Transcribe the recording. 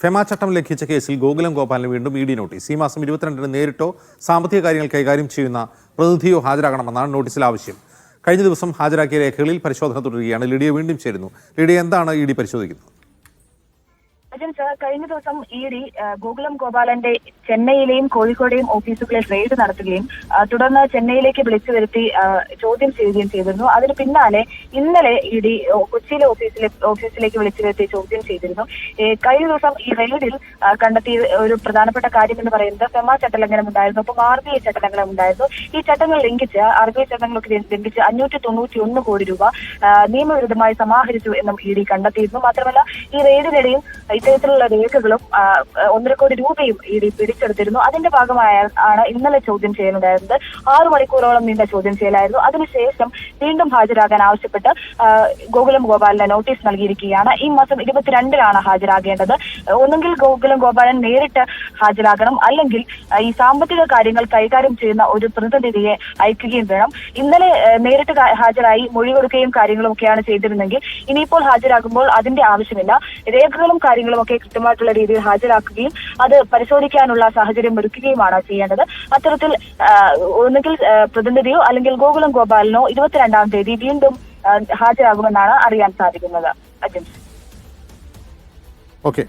FEMA ചട്ടം ലംഘിച്ച കേസിൽ ഗോകുലം ഗോപാലിന് വീണ്ടും ഇ ഡി നോട്ടീസ്. ഈ മാസം ഇരുപത്തിരണ്ടിന് നേരിട്ടോ സാമ്പത്തിക കാര്യങ്ങൾ കൈകാര്യം ചെയ്യുന്ന പ്രതിനിധിയോ ഹാജരാകണമെന്നാണ് നോട്ടീസിൽ ആവശ്യം. കഴിഞ്ഞ ദിവസം ഹാജരാക്കിയ രേഖകളിൽ പരിശോധന തുടരുകയാണ്. ലിഡിയ വീണ്ടും ചേരുന്നു. ലിഡിയ എന്താണ് ഇ ഡി പരിശോധിക്കുന്നത്? അജൻ സർ കഴിഞ്ഞ ദിവസം ഇ ഡി ഗോകുലം ഗോപാലന്റെ ചെന്നൈയിലെയും കോഴിക്കോടെയും ഓഫീസുകളിൽ റെയ്ഡ് നടത്തുകയും തുടർന്ന് ചെന്നൈയിലേക്ക് വിളിച്ചു വരുത്തി ചോദ്യം ചെയ്യുകയും ചെയ്തിരുന്നു. അതിന് പിന്നാലെ ഇന്നലെ ഇ ഡി കൊച്ചിയിലെ ഓഫീസിലെ ഓഫീസിലേക്ക് വിളിച്ചു വരുത്തി ചോദ്യം ചെയ്തിരുന്നു. കഴിഞ്ഞ ദിവസം ഈ റെയ്ഡിൽ കണ്ടെത്തിയ ഒരു പ്രധാനപ്പെട്ട കാര്യം എന്ന് പറയുന്നത് ഫെമ ചട്ടലംഘനം ഉണ്ടായിരുന്നു. ഒപ്പം ആർ ബി ഐ ചട്ടലംഘനം ഉണ്ടായിരുന്നു. ഈ ചട്ടങ്ങൾ ലംഘിച്ച് ആർ ബി ഐ ചട്ടങ്ങളൊക്കെ ലംഘിച്ച് അഞ്ഞൂറ്റി തൊണ്ണൂറ്റി ഒന്ന് കോടി രൂപ നിയമവിരുദ്ധമായി സമാഹരിച്ചു എന്നും ഇ ഡി കണ്ടെത്തിയിരുന്നു. മാത്രമല്ല ഈ റെയ്ഡിനിടയിൽ ഇത്തരത്തിലുള്ള രേഖകളും ഒന്നര കോടി രൂപയും ഇ ഡി പിടിച്ചെടുത്തിരുന്നു. അതിന്റെ ഭാഗമായാണ് ഇന്നലെ ചോദ്യം ചെയ്യലുണ്ടായിരുന്നത്. ആറു മണിക്കൂറോളം നീണ്ട ചോദ്യം ചെയ്യലായിരുന്നു. അതിനുശേഷം വീണ്ടും ഹാജരാകാൻ ആവശ്യപ്പെട്ട് ഗോകുലം ഗോപാലിന് നോട്ടീസ് നൽകിയിരിക്കുകയാണ്. ഈ മാസം ഇരുപത്തിരണ്ടിലാണ് ഹാജരാകേണ്ടത്. ഒന്നുകിൽ ഗോകുലം ഗോപാലൻ നേരിട്ട് ഹാജരാകണം അല്ലെങ്കിൽ ഈ സാമ്പത്തിക കാര്യങ്ങൾ കൈകാര്യം ചെയ്യുന്ന ഒരു പ്രതിനിധിയെ അയക്കുകയും വേണം. ഇന്നലെ നേരിട്ട് ഹാജരായി മൊഴി കൊടുക്കുകയും കാര്യങ്ങളും ഒക്കെയാണ് ചെയ്തിരുന്നെങ്കിൽ ഇനിയിപ്പോൾ ഹാജരാകുമ്പോൾ അതിന്റെ ആവശ്യമില്ല. രേഖകളും കാര്യങ്ങളും ഒക്കെ കൃത്യമായിട്ടുള്ള രീതിയിൽ ഹാജരാക്കുകയും അത് പരിശോധിക്കാനുള്ള സാഹചര്യം ഒരുക്കുകയുമാണ് ചെയ്യേണ്ടത്. അത്തരത്തിൽ ഒന്നുകിൽ പ്രതിനിധിയോ അല്ലെങ്കിൽ ഗോകുലം ഗോപാലിനോ ഇരുപത്തിരണ്ടാം തീയതി വീണ്ടും ഹാജരാകുമെന്നാണ് അറിയാൻ സാധിക്കുന്നത്. അജിൻ ഓക്കെ.